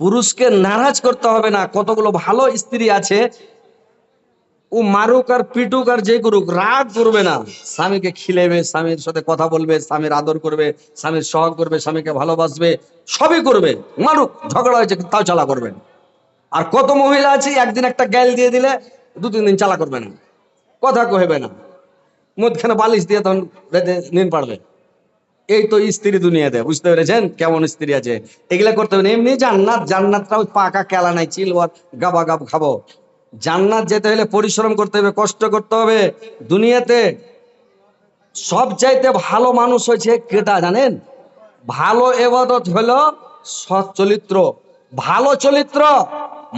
পুরুষকে নারাজ করতে হবে না। কতগুলো ভালো স্ত্রী আছে। ও মারুক আর পিটুক আর যে করুক, রাগ করবে না। স্বামীকে খিলেবে, স্বামীর সাথে কথা বলবে, স্বামীর আদর করবে, স্বামীর সহগ করবে, স্বামীকে ভালোবাসবে, সবই করবে। মারুক, ঝগড়া হয়েছে, তাও চালা করবেন আর কত মহিলা আছে, একদিন একটা গ্যাল দিয়ে দিলে, দু, তিন দিন চালা করবে না। কথা কহেবে না। মধ্যখানে বালিশ দিয়ে তখন নিন পারবে। এই তো স্ত্রী দুনিয়াতে, বুঝতে পেরেছেন? কেমন স্ত্রী আছে? এগুলা করতে হবে। এমনি জান্নাত জান্নাতটা পাকা কেলা নাই, চিলওয়ার, গাবা গাব খাব। জান্নাত যেতে হলে পরিশ্রম করতে হবে, কষ্ট করতে হবে। দুনিয়াতে সব চাইতে ভালো মানুষ হয়েছে কেটা জানেন? ভালো এবাদত হলো সৎ চরিত্র ভালো চরিত্র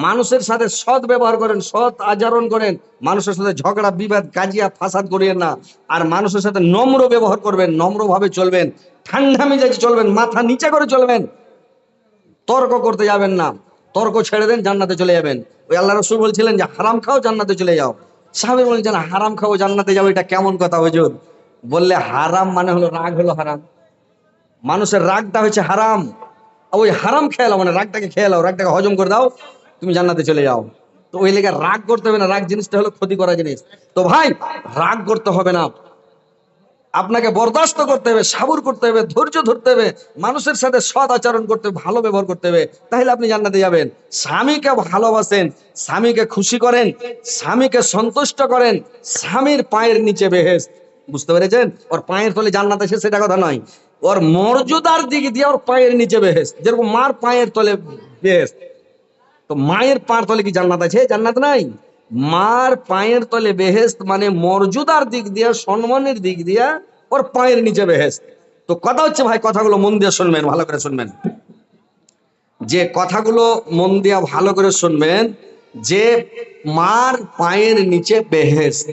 মানুষের সাথে সৎ ব্যবহার করেন, সৎ আচরণ করেন, মানুষের সাথে ঝগড়া, বিবাদ, কাজিয়া, ফাসাদ করিয়েন না। আর মানুষের সাথে নম্র ব্যবহার করবেন নম্র ভাবে চলবেন, ঠান্ডা মেজাজে চলবেন, মাথা নিচে করে চলবেন। তর্ক করতে যাবেন না। তর্ক ছেড়ে দেন, জান্নাতে চলে যাবেন। ওই আল্লাহ রসুল বলছিলেন যে, হারাম খাও, জান্নাতে চলে যাও। সাহাবি বলছেন হারাম খাও জান্নাতে যাও এটা কেমন কথা হুজুর? বললে, হারাম মানে হলো, রাগ হলো হারাম। মানুষের রাগটা হচ্ছে হারাম। ওই হারাম খেয়ে মানে রাগটাকে খেয়ে নাও রাগটাকে হজম করে দাও। তুমি জান্নাতে চলে যাও। তো ওই লেগে রাগ করতে হবে না, রাগ জিনিসটা হলো ক্ষতি করা জিনিস। তো ভাই, রাগ করতে হবে না। আপনাকে বরদাস্ত করতে হবে, সাবুর করতে হবে, ধৈর্য ধরতে হবে, মানুষের সাথে সৎ আচরণ করতে হবে, ভালো ব্যবহার করতে হবে। তাহলে আপনি জান্নাতে যাবেন। স্বামীকে ভালোবাসেন, স্বামীকে খুশি করেন, স্বামীকে সন্তুষ্ট করেন, স্বামীর পায়ের নিচে বেহেস। বুঝতে পেরেছেন? ওর পায়ের তলে জান্নাত আছে সেটা কথা নয়। ওর মর্যাদার দিক দিয়ে ওর পায়ের নিচে বেহেস। যেরকম মার পায়ের তলে বেহেস। তো মায়ের পায়ের তলে কি জান্নাত আছে? জান্নাত নাই। মার পায়ের তলে বেহেস্ত মানে মর্যাদার দিক দিয়ে, সম্মানের দিক দিয়ে ওর পায়ের নিচে বেহেস্ত তো কথা হচ্ছে ভাই, কথাগুলো মন দিয়ে শুনবেন, ভালো করে শুনবেন। যে কথাগুলো মন দিয়ে ভালো করে শুনবেন, যে মার পায়ের নিচে বেহেস্ত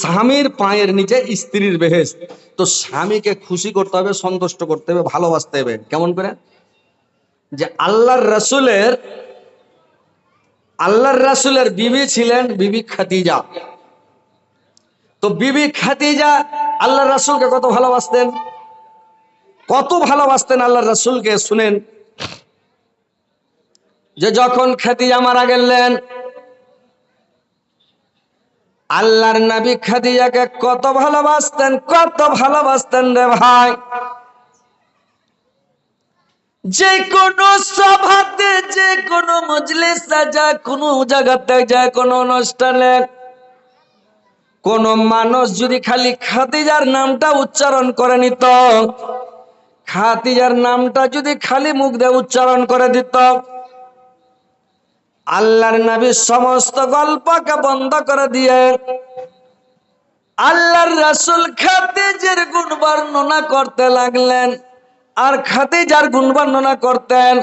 স্বামীর পায়ের নিচে স্ত্রীর বেহেস্ত তো স্বামীকে খুশি করতে হবে, সন্তুষ্ট করতে হবে, ভালোবাসতে হবে। কেমন করে? যে আল্লাহর রসুলের আল্লাহর রাসুলের বিবি ছিলেন বিবি খাতিজা তো বিবি খাতিজা আল্লাহর রাসুলকে কত ভালোবাসতেন? কত ভালোবাসতেন আল্লাহর রাসুলকে? শুনেন। যে যখন খাতিজা মারা গেলেন, আল্লাহর নবী খাদিজাকে কত ভালোবাসতেন কত ভালোবাসতেন রে ভাই। যে কোনো সভাতে, যে কোনো মজলিসে যা কোনো জায়গাতে যায় কোনো অনুষ্ঠানে। কোন মানুষ যদি খালি খাতিজার নামটা উচ্চারণ করে নিত খাতিজার নামটা যদি খালি মুখ দিয়ে উচ্চারণ করে দিত, আল্লাহর নবী সমস্ত গল্পকে বন্ধ করে দিয়ে, আল্লাহর রাসূল খাতিজের গুণ বর্ণনা করতে লাগলেন। আর খাতিজার গুণ বর্ণনা করতেন,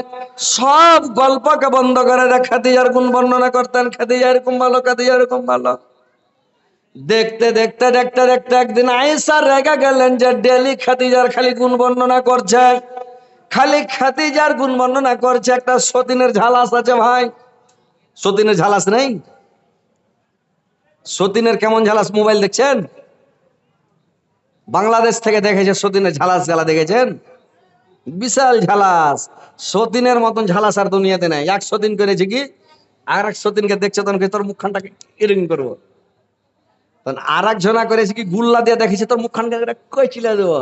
সব গল্পকে বন্ধ করে দেয় খাতিজার গুণ বর্ণনা করতেন খাতিজা এরকম ভালো খাতিজা এরকম ভালো। দেখতে দেখতে দেখতে দেখতে একদিন আয়েশা রেগা গেলেন যে ডেলি খাতিজার খালি গুণ বর্ণনা করছে। খালি খাতিজার গুণ বর্ণনা করছে, একটা সতীনের ঝালাস আছে ভাই। সতীনের ঝালাস নেই? সতীনের কেমন ঝালাস, মোবাইল দেখছেন? বাংলাদেশ থেকে দেখেছে সতীনের ঝালাস ঝালা দেখেছেন? বিশাল ঝালাস। সতীনের মতন ঝালাস আর দুনিয়াতে নাই। এক সতীন করেছে কি? আর এক সতীনকে দেখছে তখন তোর মুখখানটাকে এরকম করব? তখন আর একজনা করেছে কি, গুল্লা দিয়ে দেখেছে, তোর মুখখানকে কই চিলা দেবো?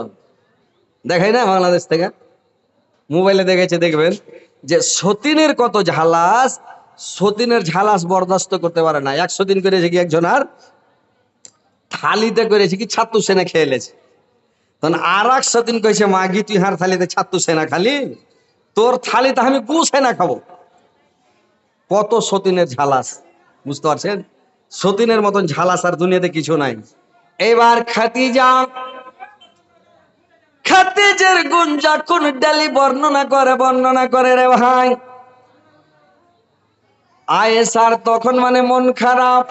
দেখাই না বাংলাদেশ থেকে? মোবাইলে দেখেছে, দেখবেন যে সতীনের কত ঝালাস, সতীনের ঝালাস বরদাস্ত করতে পারে না। এক সতীন করেছে কি একজন আর থালিতে করেছে কি ছাত্র সেনা খেয়ে লেছে। তখন আর এক সতীন কইছে, মাগি, তুই হার থালিতে ছাত্র সেনা খালি, তোর থালিতে আমি গু সেনা খাব। কত সতীনের ঝালাস, বুঝতে পারছেন? সতীনের মতন ঝালাস আর দুনিয়াতে কিছু নাই। এবার খাতিজা, খাতিজের গুণ যখন ডালি বর্ণনা করে বর্ণনা করে রে ভাই? আয়েসার তখন মানে মন খারাপ।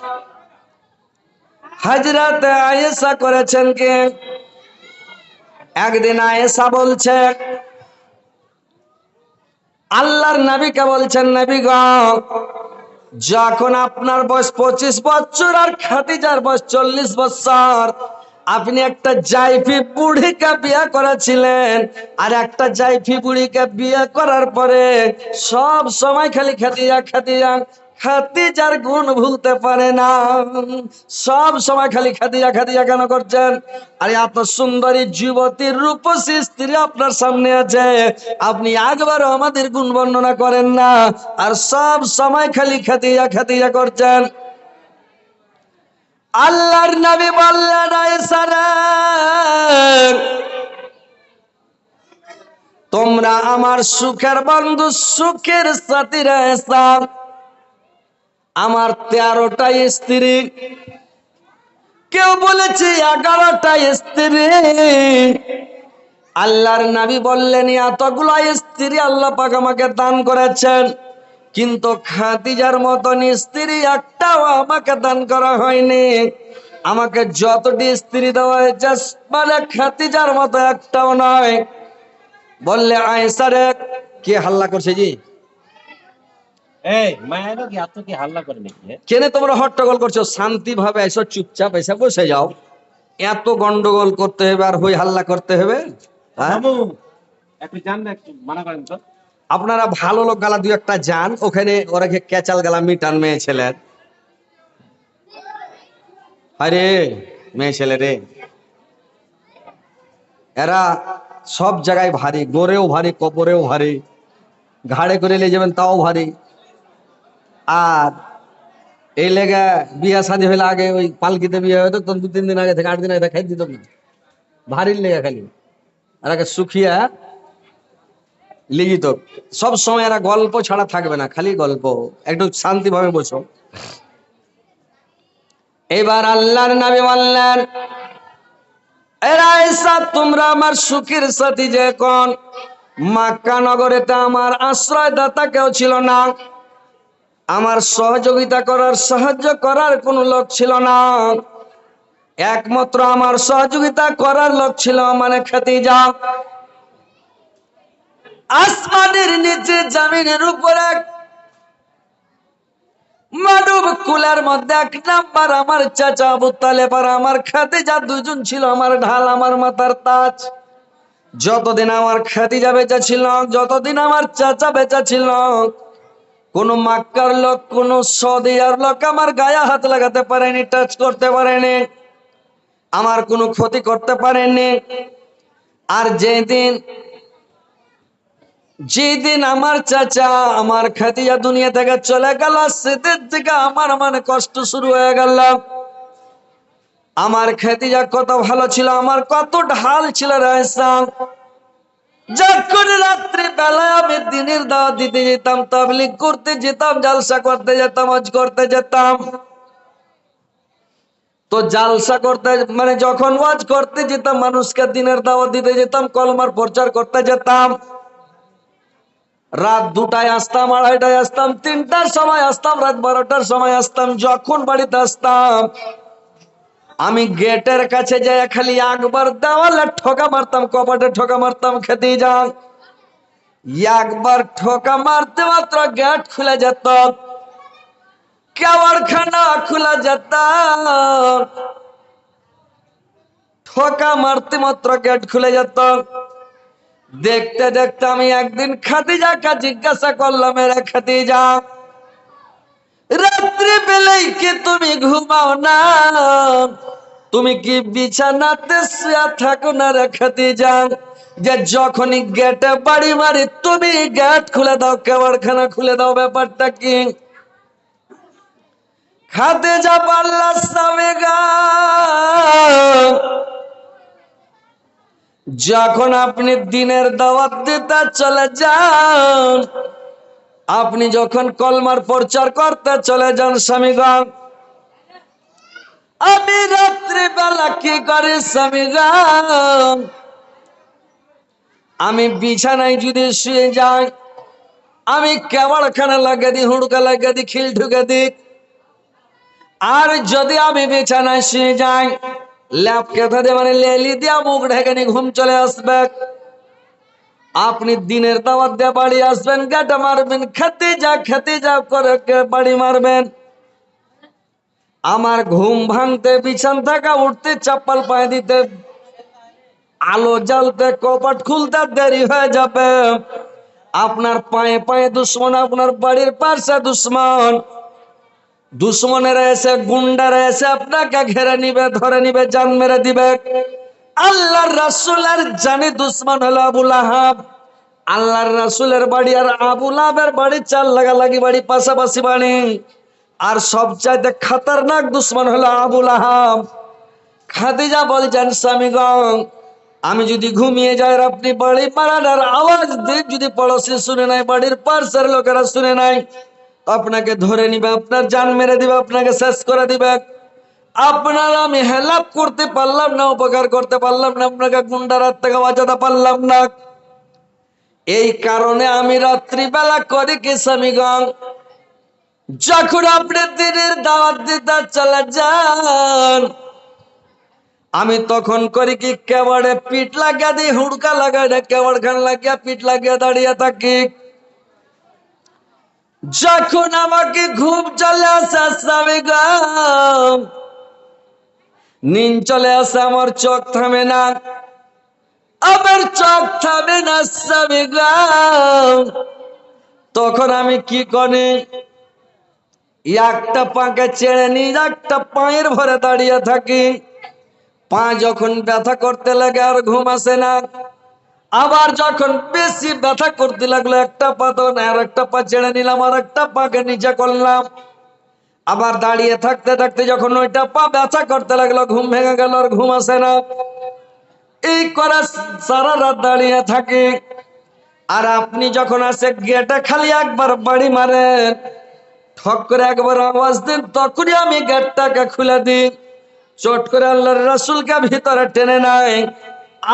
হাজরাতে আয়েসা করেছেন কে? একদিন আয়েসা বলছে, আল্লাহর নবীকে বলছেন, নবী গ, যখন আপনার বয়স পঁচিশ বছর আর খাদিজার বয়স চল্লিশ বছর, আপনি একটা জাইফি বুড়িকে বিয়ে করেছিলেন আর একটা জাইফি বুড়িকে বিয়ে করার পরে সব সময় খালি খাতিয়া খাতিয়া খাতিজার গুণ ভুলতে পারে না। সব সময় খালি খাতিয়া খাতিয়া কেন করছেন? আরে এত সুন্দরী যুবতীর রূপসী স্ত্রী আপনার সামনে আছে। আপনি একবারও আমাদের গুণ বর্ণনা করেন না। আর সব সময় খালি খাতিয়া খাতিয়া করছেন। আল্লাহর নবী বললেন তোমরা আমার সুখের বন্ধু সুখের সাথীরা আমার তেরোটা স্ত্রী। কেউ বলেছে এগারোটা স্ত্রী। আল্লাহর নবী বললেন, এতগুলো স্ত্রী আল্লাহ পাক আমাকে দান করেছেন। কিন্তু খাদিজার মতন স্ত্রী একটাও আমাকে দান করা হয়নি। আমাকে যতটি স্ত্রী দেওয়া হয়েছে মানে খাতিজার মতো একটাও নয়। বললে আয়েসারে কে হাল্লা করছে জি? এই মায়ের কি এত কি হাল্লা করে নাকি? কেনে তোমরা হট্টগোল করছ? শান্তি ভাবে এসো চুপচাপ এসে বসে যাও। এত গন্ডগোল করতে হবে আর হই হাল্লা করতে হবে? হ্যাঁ? একটু জান না একটু মানা করেন তো। আপনারা ভালো লোক গালা দুই একটা যান ওখানে ওরা ক্যাচাল গালা মিটান মেয়ে ছেলের আরে মেয়ে ছেলে রে। এরা সব জায়গায় ভারী গোরেও ভারী কপরেও ভারী। ঘাড়ে করে নিয়ে যাবেন তাও ভারী। আর এই লেগে বিয়া শাদী হইলে আগে ওই পালকিতে বিয়ে হয়তো তখন দু তিন দিন আগে থেকে আট দিন আগে খাই দিত না। ভারীর লেগে খালি। আর আগে সুখিয়া লিখিত। সব সময় এরা গল্প ছাড়া থাকবে না, খালি গল্প। একটু শান্তিভাবে বসো এবার আল্লাহর নামে বললেন, এরা তোমরা আমার সুখের সাথী যে কোন। মাক্কা নগরেতে আমার আশ্রয়দাতা কেউ ছিল না। আমার সহযোগিতা করার, সাহায্য করার কোনো লোক ছিল না। একমাত্র আমার সহযোগিতা করার লোক ছিল মানে খাতিজা আসমানের নিচে জামিনের উপরে মানব কুলার মধ্যে এক নাম্বার আমার চাচা আবু তালেব আর আমার খাতিজা দুজন ছিল আমার ঢাল, আমার মাথার তাজ। যতদিন আমার খাতিজা বেঁচে ছিল, যতদিন আমার চাচা বেঁচে ছিল কোন মাক্কার লোক, কোন সদিয়ার লোক আমার গায়ে হাত লাগাতে পারেনি টাচ করতে পারেনি, আমার কোনো ক্ষতি করতে পারেনি। আর যেদিন যেদিন আমার চাচা আমার খাতিয়া দুনিয়া থেকে চলে গেল, সেদিন থেকে আমার মানে কষ্ট শুরু হয়ে গেল। আমার খাতিয়া কত ভালো ছিল, আমার কত ঢাল ছিল রায়সান যখন বেলায় আমি দিনের দাওয়াত দিতে যেতাম করতে যেতাম, জালসা করতে যেতাম করতে যেতাম। তো জালসা করতে মানে যখন ওয়াজ করতে যেতাম, মানুষকে দিনের দাওয়া দিতে যেতাম, কলমার প্রচার করতে যেতাম। রাত দুটায় আসতাম, আড়াইটায় আসতাম, তিনটার সময় আসতাম, রাত বারোটার সময় আসতাম, যখন বাড়িতে আসতাম আমি গেটের কাছে যাই খালি একবার দেওয়ালে ঠোকা মারতাম, কপাটে ঠোকা মারতাম, খেতে যান। একবার ঠোকা মারতে মাত্র গেট খুলে যেত খানা খুলে যেত। ঠোকা মারতে মাত্র গেট খুলে যেত। দেখতে দেখতে আমি একদিন খাদিজাকে জিজ্ঞাসা করলাম, এরা খাদিজা রাত্রি বেলায় কি তুমি ঘুমাও না? তুমি কি বিছানাতে শুয়ে থাকো না রে খাদিজা? যে যখনই গেটে বাড়ি মারি, তুমি গেট খুলে দাও কেবারখানা খুলে দাও, ব্যাপারটা কি? খাদিজা পাল্লা স্বামী যখন আপনি দিনের দাওয়াত দিতে চলে যান, আপনি যখন কলমার প্রচার করতে চলে যান স্বামীগণ আমি রাত্রি বেলা কি করি স্বামীগণ আমি বিছানায় যদি শুয়ে যাই, আমি কেবলখানা লাগিয়ে দিই, হুড়কা লাগিয়ে দিই, খিল ঢুকে দিই। আর যদি আমি বিছানায় শুয়ে যাই, ল্যাপ কেথা দিয়ে মানে লেলি দিয়া মুখ ঢেকে নিয়ে ঘুম চলে আসবে। আপনি দিনের দাওয়াত দিয়ে বাড়ি আসবেন, গাটা মারবেন, খেতে যা খেতে যা করে বাড়ি মারবেন? আমার ঘুম ভাঙতে, বিছান থাকা, উঠতে, চাপ্পাল পায়ে দিতে। আলো জ্বালতে, কপাট খুলতে, দেরি হয়ে যাবে। আপনার পায়ে পায়ে দুশ্মন, আপনার বাড়ির পাশে দুশ্মন। এসে এসে আপনাকে ঘেরে নিবে, ধরে নিবে, জান মেরে দিবে। আল্লাহর রাসূলের জানি দুশ্মন হলো আবুল আহাব আল্লাহর রাসূলের বাড়ি আর আবুল বাড়ি চার লাগালাগি বাড়ি, পাশাপাশি বাড়ি। আর সবচাইতে খতরনাক দুশ্মন হলো আবুল আহাব খাদিজা বলছেন স্বামীগণ আমি যদি ঘুমিয়ে যাই আপনি বাড়ি পাড়ানোর আওয়াজ দিয়ে যদি পড়োশি শুনে নাই, বাড়ির পার্শ্বের লোকেরা শুনে নাই, আপনাকে ধরে নিবে, আপনার জান মেরে দিবে, আপনাকে শেষ করে দিবে। আপনার আমি হেলাপ করতে পারলাম না, উপকার করতে পারলাম না, আপনাকে গুন্ডা হাত থেকে বাঁচাতে পারলাম না। এই কারণে আমি রাত্রিবেলা করি কি স্বামীগণ যখন আপনি দিনের দাওয়াত দিতে চলে যান, আমি তখন করি কি কেবাড়ে পিঠ লাগিয়ে দিই, হুড়কা লাগাই না কেবাড় খান লাগিয়া পিঠ লাগিয়ে দাঁড়িয়ে থাকি। যখন আমাকে ঘুম চলে আসে স্বামী নিন চলে আসে, আমার চোখ থামে না। আমার চোখ থামে না স্বামী তখন আমি কি করি? একটা পাকে ছেড়ে নি একটা পায়ের ভরে দাঁড়িয়ে থাকি। পা যখন ব্যথা করতে লাগে আর ঘুম আসে না, আবার যখন বেশি ব্যথা করতে লাগল, একটা পা তো আর একটা পা ছেড়ে নিলাম, আর একটা পাকে নিচে করলাম। আবার দাঁড়িয়ে থাকতে থাকতে যখন ওইটা পা ব্যথা করতে লাগল, ঘুম ভেঙে গেল আর ঘুম আসে না। এই করে সারা রাত দাঁড়িয়ে থাকে। আর আপনি যখন আসে গেটে খালি একবার বাড়ি মারেন ঠক করে একবার আওয়াজ দিন, তখনই আমি গেটটাকে খুলে দিই চট করে আল্লাহর রাসূলকে ভিতরে টেনে নেয়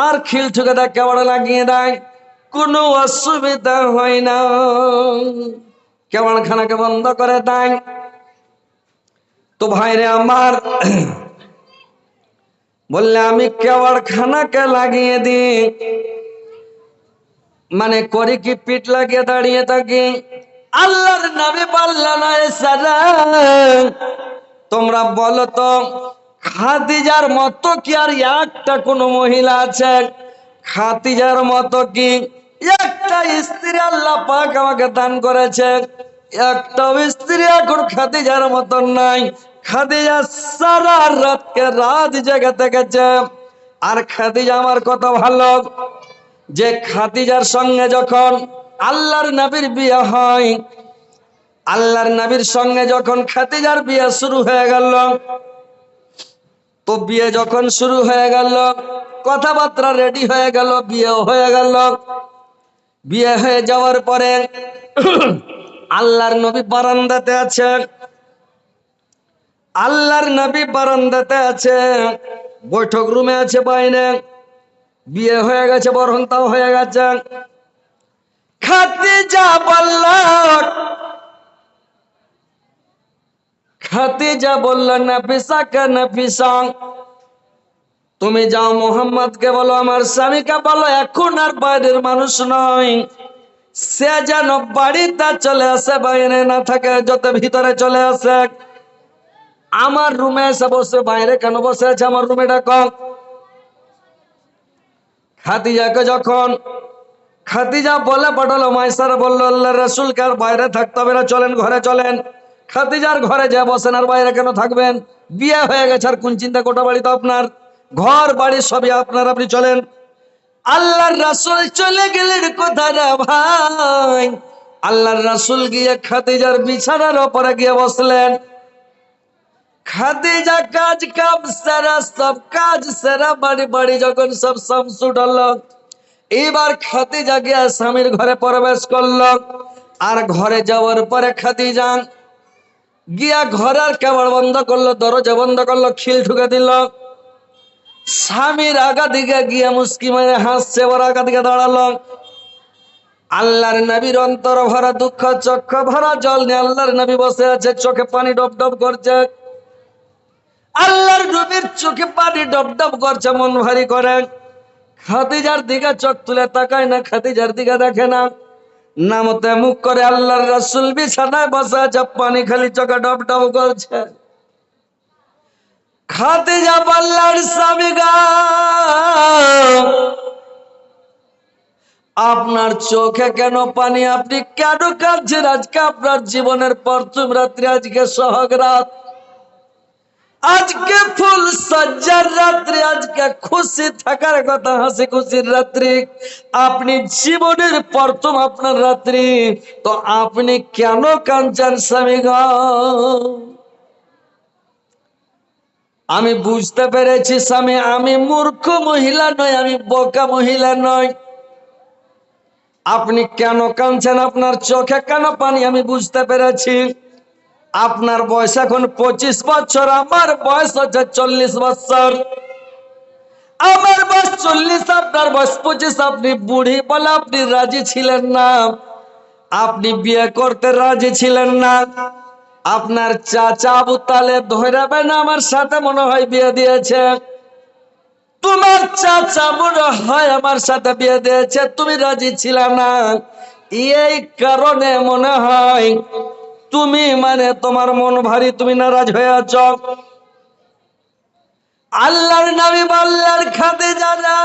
আর খিল ঠুকে দেয় কেমন লাগিয়ে দেয় কোনো অসুবিধা হয় না। কেমন খানাকে বন্ধ করে দেয় তো ভাইরে আমার, বললে আমি কেওয়ার খানাকে লাগিয়ে দিই। মানে করি কি পিঠ লাগিয়ে দাঁড়িয়ে থাকি? আল্লাহর নামে পাল্লা না সারা তোমরা বলো তো, খাদিজার মতো কি আর একটা কোন মহিলা আছে? খাদিজার মতো কি? একটা স্ত্রী আল্লাহ পাক আমাকে দান করেছে। একটা স্ত্রী এখন খাদিজার মতন নাই। খাদিজা সারা রাতকে রাত জেগে থেকেছে। আর খাদিজা আমার কত ভালো। যে খাদিজার সঙ্গে যখন আল্লাহর নবীর বিয়ে হয়। আল্লাহর নবীর সঙ্গে যখন খাদিজার বিয়ে শুরু হয়ে গেল, তো বিয়ে যখন শুরু হয়ে গেল, কথাবার্তা রেডি হয়ে গেল বিয়ে হয়ে গেল। বিয়ে হয়ে যাওয়ার পরে আল্লাহর নবী বারান্দাতে আছে। আল্লাহর নবী বারান্দাতে আছে, বৈঠক রুমে আছে বাইরে। বিয়ে হয়ে গেছে বরহন্তাও হয়ে গেছে। খাদিজা বলল খাদিজা বলল নাফিসা কে নাফিসা তুমি যাও মোহাম্মদকে বলো, আমার স্বামীকে বলো, এখন আর বাইরের মানুষ নয়। সে যেন বাড়িতে চলে আসে, বাইরে না থাকে, যত ভিতরে চলে আসে। আমার রুমে এসে বসে, বাইরে কেন বসে আছে আমার রুমে, ডাক। খাদিজাকে যখন খাদিজা বলে পাঠালো মাইসার বলল আল্লাহ রসুল কার বাইরে থাকতে হবে না, চলেন ঘরে চলেন। খাদিজার ঘরে যা বসেন, আর বাইরে কেন থাকবেন? বিয়ে হয়ে গেছে, আর কোন চিন্তা কোটা বাড়ি তো আপনার। ঘর, বাড়ি সবই আপনার, আপনি চলেন। আল্লাহর রাসুল চলে গেলেন কোথায় ভাই। আল্লাহর রাসুল গিয়ে খাদিজার বিছানার ওপরে গিয়ে বসলেন। খাদিজা কাজ কাম সারা, সব কাজ সারা, বাড়ি বাড়ি যখন সব সমসুট হলো এবার খাদিজা গিয়া স্বামীর ঘরে প্রবেশ করল। আর ঘরে যাওয়ার পরে খাদিজা গিয়া ঘরের কেবল বন্ধ করল, দরজা বন্ধ করল, খিল ঠুকে দিল। স্বামীর আগা দিকে গিয়া মুস্কি মেরে হাসছে, ওর আগা দিকে দাঁড়াল। আল্লাহর নবীর অন্তর ভরা দুঃখ, চক্ষু ভরা জল নিয়ে আল্লাহর নবী বসে আছে, চোখে পানি ডব ডব করছে। আল্লাহর নবীর চোখে পানি ডব ডব করছে, মন ভারী করে। খাদিজার দিকে চোখ তুলে তাকায় না, খাদিজার দিকে দেখে না। নামতে মুখ করে আল্লাহর রাসূল বিছানায় বসে আছে পানি খালি চোখে ডব ডব করছে। খাদিজা পাল্লার স্বামী আপনার চোখে কেন পানি? আপনি কেন কাঁদছেন? আজকে আপনার জীবনের প্রথম রাত্রি, আজকে সোহাগ রাত। আজকে ফুল সজ্জার রাত্রি, আজকে খুশি থাকার কথা, হাসি খুশির রাত্রি। আপনি জীবনের প্রথম আপনার রাত্রি। তো আপনি কেন কাঞ্চান স্বামী আমি বুঝতে পেরেছি, স্বামী, আমি মূর্খ মহিলা নয় আমি বোকা মহিলা নয় আপনি কেন কাঁদছেন? আপনার চোখে কেন পানি? আমি বুঝতে পেরেছি। আপনার বয়স এখন পঁচিশ বছর, আমার বয়স হচ্ছে চল্লিশ বছর। আমার বয়স চল্লিশ, আপনার বয়স পঁচিশ, আপনি বুড়ি বলে আপনি রাজি ছিলেন না। আপনি বিয়ে করতে রাজি ছিলেন না। আপনার চাচা আবু তালে ধরাবেন আমার সাথে মনে হয় বিয়ে দিয়েছে। তোমার চাচা মনে হয় আমার সাথে বিয়ে দিয়েছে, তুমি রাজি ছিল না। এই কারণে মনে হয় তুমি মানে তোমার মন ভারী, তুমি নারাজ হয়ে আছ। আল্লাহর নাবি আল্লাহর খাতে জানা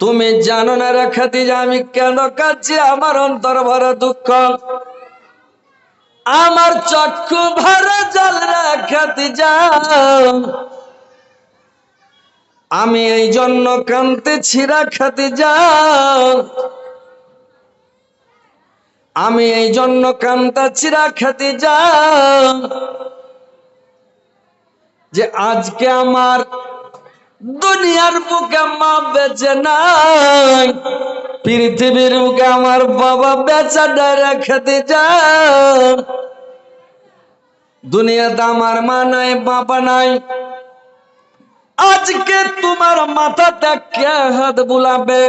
তুমি জানো না রে খাদিজা, আমি কেন কাঁদছি? আমার অন্তর ভরা দুঃখ। আমার চক্ষু ভরা জল রাখাতে যাও আমি এই জন্য কানতেছি রাখাতে যাও আমি এই জন্য কান্তা চিরা রাখাতে যা যে আজকে আমার দুনিয়ার বুকে মা বেঁচে নাই, পৃথিবীর বুকে আমার বাবা বেচা রাখাতে যা দুনিয়াতে আমার মা নাই, বাবা নাই। আজকে তোমার মাথাতে কে হাত বুলাবে?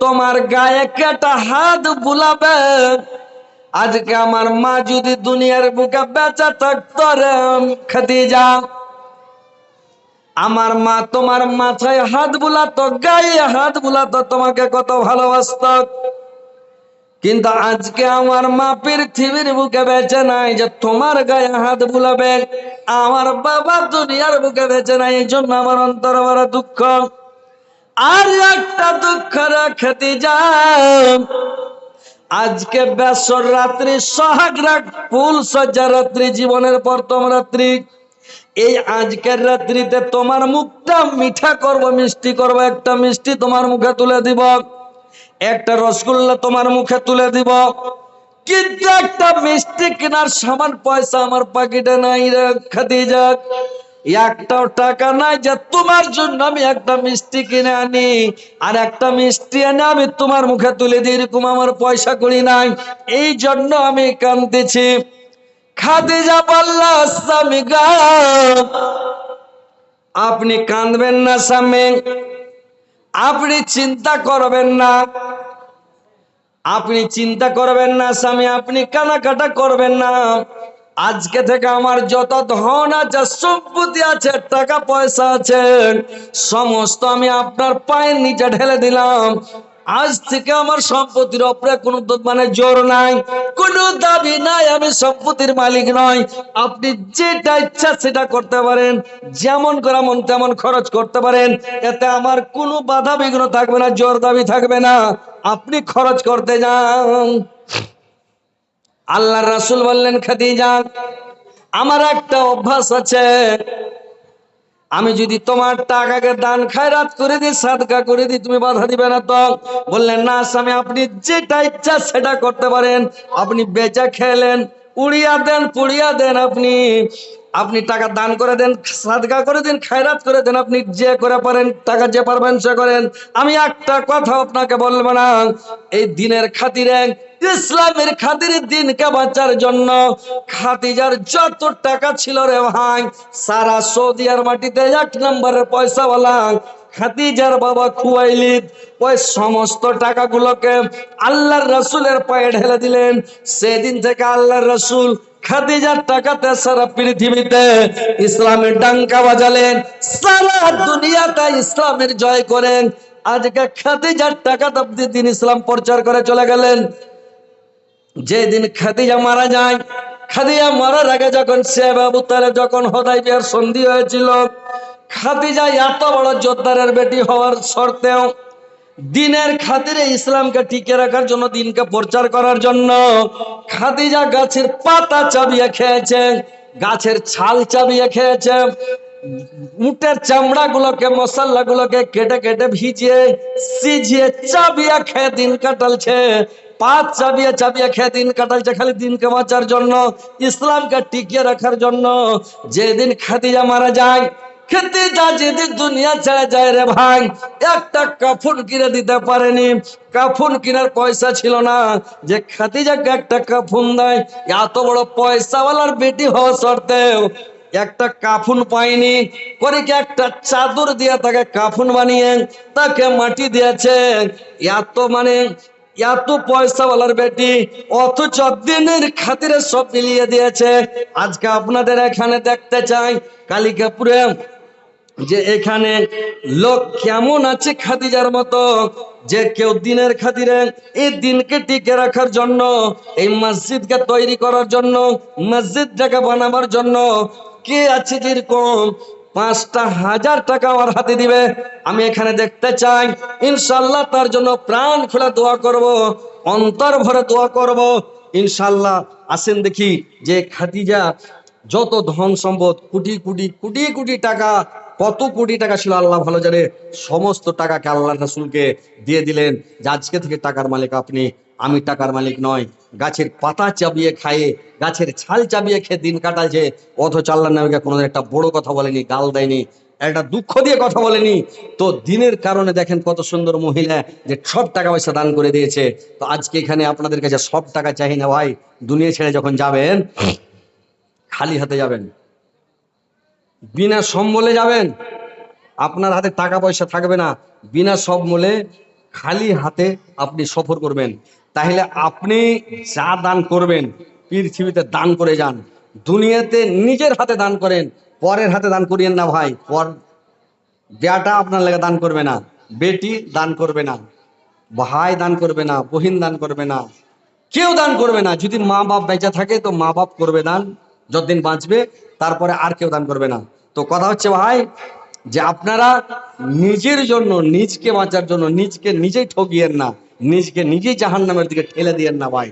তোমার গায়ে কেটা হাত বুলাবে? আজকে আমার মা যদি দুনিয়ার বুকে বেচা থাকতো রে, খাদিজা, আমার মা তোমার মাথায় হাত বুলাতো, গায়ে হাত বুলাতো, তোমাকে কত ভালোবাসত। কিন্তু আজকে আমার মা পৃথিবীর বুকে বেঁচে নাই যে তোমার গায়ে হাত বুলাবে। আমার বাবা দুনিয়ার বুকে বেঁচে নাই, এই জন্য আমার অন্তর বড় দুঃখ। আর একটা দুঃখ রাখতে যাও। আজকে বেসর রাত্রি, সোহাগ রাত ফুল সজ্জা রাত্রি, জীবনের প্রথম রাত্রি। এই আজকের রাত্রিতে তোমার মুখটা মিঠা করব, মিষ্টি করব, একটা মিষ্টি তোমার মুখে তুলে দিব। একটা রসগোল্লা তোমার মুখে তুলে দিব। কিন্তু একটা মিষ্টি কেনার সমান পয়সা আমার পাকিটে নাই রে খাদিজা। একটাও টাকা নাই যে তোমার জন্য আমি একটা মিষ্টি কিনে আনি। আর একটা মিষ্টি এনে আমি তোমার মুখে তুলে দিই, এরকম আমার পয়সা করি নাই। এই জন্য আমি কান্দতেছি খাদিজা বললা, স্বামী আপনি কাঁদবেন না স্বামী। আপনি চিন্তা করবেন না। আপনি চিন্তা করবেন না স্বামী, আপনি কানাকাটা করবেন না। আজকে থেকে আমার যত ধন আছে, সম্পত্তি আছে, টাকা পয়সা আছে, সমস্ত আমি আপনার পায়ের নিচে ঢেলে দিলাম। আজ থেকে আমার সম্পত্তির উপরে কোনো মানে জোর নাই, কোনো দাবি নাই, আমি সম্পত্তির মালিক নয় আপনি যেটা ইচ্ছা সেটা করতে পারেন, যেমন করা মন তেমন খরচ করতে পারেন, এতে আমার কোনো বাধা বিঘ্ন থাকবে না, জোর দাবি থাকবে না। আপনি খরচ করতে যান। আল্লাহ রাসুল বললেন, খাদিজা, আমার একটা অভ্যাস আছে। আমি যদি তোমার টাকাকে দান খায়রাত করে দিই, সাদকা করে দিই, তুমি বাধা দিবে না তো? বললেন, না স্বামী, আপনি যেটা ইচ্ছা সেটা করতে পারেন। আপনি বেচা খেলেন উড়িয়া দেন, পুড়িয়া দেন আপনি। আপনি টাকা দান করে দেন, সাদগা করে দিন, খায়রাত করে দেন, আপনি যে করে পারেন, টাকা যে পারবেন সে করেন। আমি একটা কথা আপনাকে বলব না, এই দিনের খাতিরে, ইসলামের খাতিরে দিনকে বাঁচার জন্য খাতিজার যত টাকা ছিল রে ভাই, সারা সৌদিয়ার মাটিতে এক নম্বরের পয়সাওয়ালা খাতিজার বাবা খুয়াইলিদ ওই সমস্ত টাকাগুলোকে আল্লাহর রসুলের পায়ে ঢেলে দিলেন। সেদিন থেকে আল্লাহর রসুল খাদিজার টাকাতে সারা পৃথিবীতে ইসলামের ডাঙ্কা বাজালেন, সারা দুনিয়াতে ইসলামের জয় করেন। আজকে খাদিজার টাকাতে আপনি দিন ইসলাম প্রচার করে চলে গেলেন। যেদিন খাদিজা মারা যায়, খাদিজা মারার আগে যখন সে বাবু তালে যখন হদাই বিয়ার সন্ধি হয়েছিল খাদিজা এত বড় যোদ্ধারের বেটি হওয়ার শর্তেও দিনের খাতিরে ইসলামকে টিকে রাখার জন্য, দিনকে প্রচার করার জন্য খাদিজা গাছের পাতা চাবিয়ে খেয়েছে, গাছের ছাল চাবিয়ে খেয়েছে, উটের চামড়া গুলোকে মশলা গুলোকে কেটে কেটে ভিজিয়ে, সিজিয়ে চাবিয়ে খেয়ে দিন কাটালছে। পাঁচ চাবিয়ে চাবিয়ে খেয়ে দিন কাটালছে, খালি দিনকে বাঁচার জন্য, ইসলামকে টিকিয়ে রাখার জন্য। যেদিন খাদিজা মারা যায় খেতে যা যেদিন দুনিয়া ছেড়ে যায় রে ভাই। একটা কাফুন কিনে দিতে পারেনি। কাফুন কেনার পয়সা ছিল না। যে খাতি খাদিজাকে একটা কাফুন দেয়, এত বড় পয়সাওয়ালার বেটি হওয়া সত্ত্বেও একটা কাফুন পাইনি করে কি একটা চাদর দিয়ে তাকে কাফুন বানিয়ে তাকে মাটি দিয়েছে। এত মানে এত পয়সাওয়ালার বেটি অথচ দিনের খাতিরে সব মিলিয়ে দিয়েছে। আজকে আপনাদের এখানে দেখতে চাই, কালিকাপুরে যে এখানে লোক কেমন আছে খাদিজার মতো, যে কেউ দিনের খাতিরে এই দিনকে টিকে রাখার জন্য, এই মসজিদকে তৈরি করার জন্য, মসজিদটাকে বানাবার জন্য কে আছে যেরকম পাঁচটা হাজার টাকা আমার হাতে দিবে। আমি এখানে দেখতে চাই ইনশাল্লাহ তার জন্য প্রাণ খোলা দোয়া করব, অন্তর ভরে দোয়া করব। ইনশাল্লাহ আসেন দেখি যে খাদিজা যত ধন সম্পদ, কোটি কোটি কোটি কোটি টাকা কত কোটি টাকা ছিল আল্লাহ ভালো জানে, সমস্ত টাকাকে আল্লাহ রাসুলকে দিয়ে দিলেন। যে আজকে থেকে টাকার মালিক আপনি, আমি টাকার মালিক নয়। গাছের পাতা চাবিয়ে খায়ে গাছের ছাল চাবিয়ে খেয়ে দিন কাটাচ্ছে অথচ আল্লাহ নবীকে কোনোদিন একটা বড় কথা বলেনি, গাল দেয়নি, একটা দুঃখ দিয়ে কথা বলেনি। তো দিনের কারণে দেখেন কত সুন্দর মহিলা যে সব টাকা পয়সা দান করে দিয়েছে। তো আজকে এখানে আপনাদের কাছে সব টাকা চাই না ভাই, দুনিয়া ছেড়ে যখন যাবেন, খালি হাতে যাবেন। বিনা সম্বলে যাবেন, আপনার হাতে টাকা পয়সা থাকবে না। বিনা সম্বলে খালি হাতে আপনি সফর করবেন। তাহলে আপনি যা দান করবেন, পৃথিবীতে দান করে যান। দুনিয়াতে নিজের হাতে দান করেন, পরের হাতে দান করিয়েন না ভাই। পর বেটা আপনার লেগে দান করবে না, বেটি দান করবে না, ভাই দান করবে না, বহিন দান করবে না, কেউ দান করবে না। যদি মা বাপ বেঁচে থাকে তো মা বাপ করবে দান, যতদিন বাঁচবে তারপরে আর কেউ দান করবে না। তো কথা হচ্ছে ভাই, যে আপনারা নিজের জন্য, নিজকে বাঁচার জন্য, নিজকে নিজেই ঠকিয়েন না, নিজকে নিজেই জাহান নামের দিকে ঠেলে দিয়েন না ভাই।